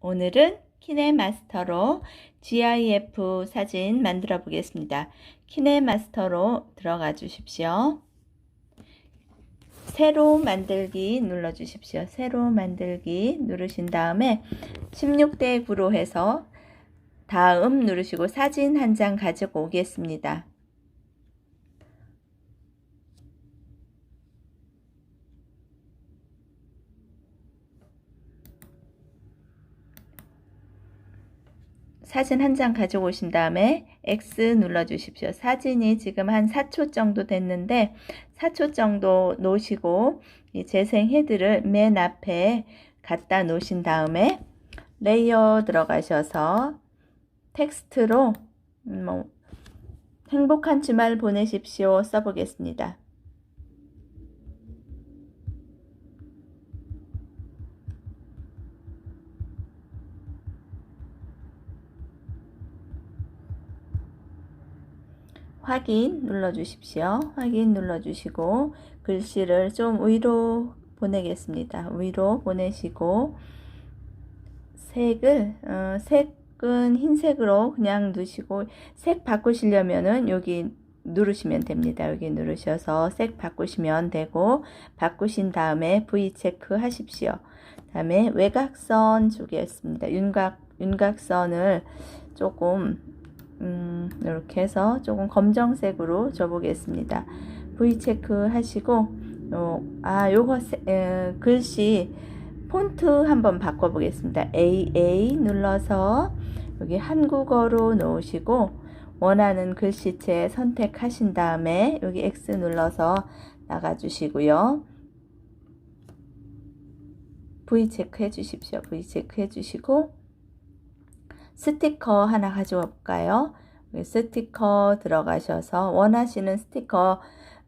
오늘은 키네마스터로 GIF 사진 만들어 보겠습니다. 키네마스터로 들어가 주십시오. 새로 만들기 눌러 주십시오. 새로 만들기 누르신 다음에 16대 9로 해서 다음 누르시고 사진 한 장 가지고 오겠습니다. 사진 한 장 가지고 오신 다음에 X 눌러 주십시오. 사진이 지금 한 4초 정도 됐는데 4초 정도 놓으시고 이 재생 헤드를 맨 앞에 갖다 놓으신 다음에 레이어 들어가셔서 텍스트로 음, 뭐 행복한 주말 보내십시오 써보겠습니다. 확인 눌러 주십시오. 확인 눌러 주시고 글씨를 좀 위로 보내겠습니다. 위로 보내시고 색을 어, 색은 흰색으로 그냥 두시고 색 바꾸시려면은 여기 누르시면 됩니다. 여기 누르셔서 색 바꾸시면 되고 바꾸신 다음에 V 체크 하십시오. 다음에 외곽선 주겠습니다. 윤곽 윤곽선을 조금 음, 이렇게 해서 조금 검정색으로 줘보겠습니다. V 체크 하시고 어, 아 요거 에, 글씨 폰트 한번 바꿔보겠습니다. AA 눌러서 여기 한국어로 놓으시고 원하는 글씨체 선택하신 다음에 여기 X 눌러서 나가주시고요. V 체크 해주십시오. V 체크 해주시고 스티커 하나 가져올까요? 스티커 들어가셔서 원하시는 스티커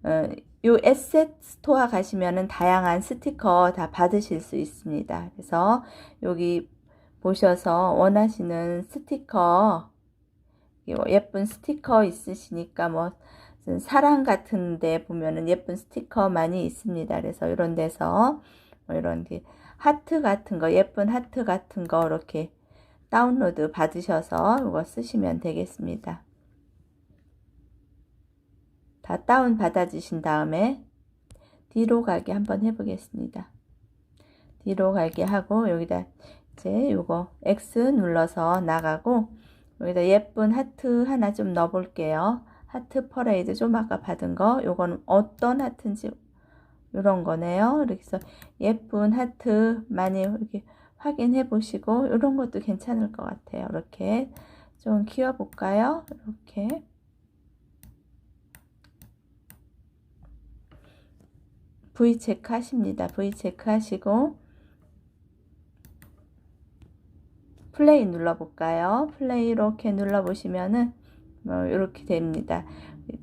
어, 요 에셋 스토어 가시면은 다양한 스티커 다 받으실 수 있습니다. 그래서 여기 보셔서 원하시는 스티커 예쁜 스티커 있으시니까 뭐 사랑 같은데 보면은 예쁜 스티커 많이 있습니다. 그래서 이런 데서 뭐 이런 게 하트 같은 거 예쁜 하트 같은 거 이렇게 다운로드 받으셔서 이거 쓰시면 되겠습니다. 다 다운 받아주신 다음에 뒤로 가게 한번 해보겠습니다. 뒤로 가게 하고 여기다 이제 요거 X 눌러서 나가고 여기다 예쁜 하트 하나 좀 넣어 볼게요. 하트 퍼레이드 좀 아까 받은 거 요거는 어떤 하트인지 이런 거네요. 이렇게 해서 예쁜 하트 많이 이렇게 확인해 보시고 이런 것도 괜찮을 것 같아요. 이렇게 좀 키워 볼까요? 이렇게 V 체크 하십니다. V 체크 하시고 플레이 눌러 볼까요? 플레이 이렇게 눌러 보시면은 뭐 이렇게 됩니다.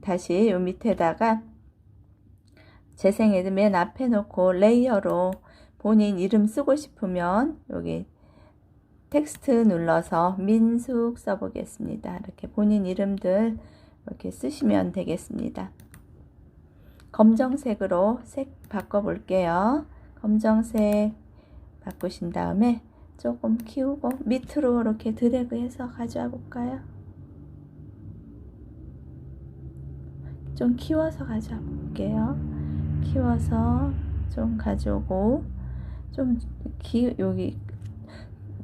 다시 요 밑에다가 재생헤드 맨 앞에 놓고 레이어로 본인 이름 쓰고 싶으면 여기 텍스트 눌러서 민숙 써보겠습니다. 이렇게 본인 이름들 이렇게 쓰시면 되겠습니다. 검정색으로 색 바꿔볼게요. 검정색 바꾸신 다음에 조금 키우고 밑으로 이렇게 드래그해서 가져와 볼까요? 좀 키워서 가져와 볼게요. 키워서 좀 가져오고 좀 기, 여기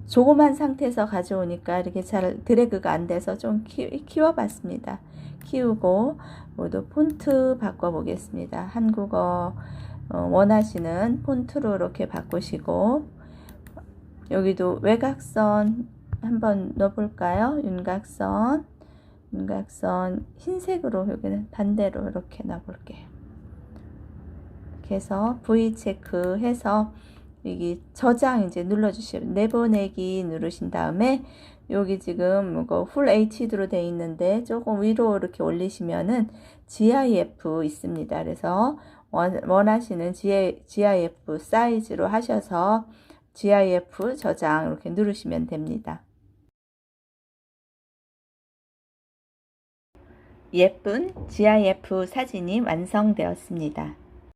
조그만 상태에서 가져오니까 이렇게 잘 드래그가 안 돼서 좀 키, 키워봤습니다. 키우고 모두 폰트 바꿔보겠습니다. 한국어 어, 원하시는 폰트로 이렇게 바꾸시고 여기도 외곽선 한번 넣어볼까요? 윤곽선 윤곽선 흰색으로 여기는 반대로 이렇게 넣어볼게요. 이렇게 해서 V 체크해서 여기 저장 이제 눌러주시면 내보내기 누르신 다음에 여기 지금 이거 풀 HD로 되어 있는데 조금 위로 이렇게 올리시면은 GIF 있습니다. 그래서 원, 하시는 GIF 사이즈로 하셔서 GIF 저장 이렇게 누르시면 됩니다. 예쁜 GIF 사진이 완성되었습니다.